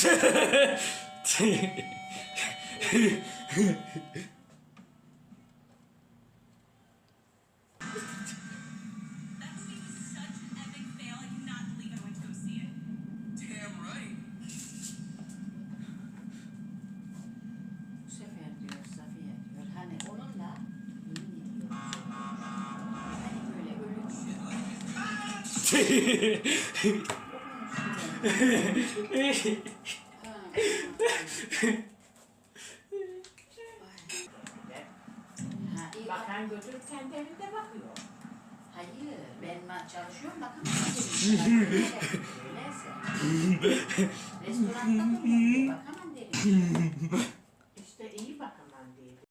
Hehehehe Bakan götürüp kendi evinde bakıyor. Hayır, ben çalışıyorum bakan derim. Neyse. Restoranda duruyor, bakamam derim.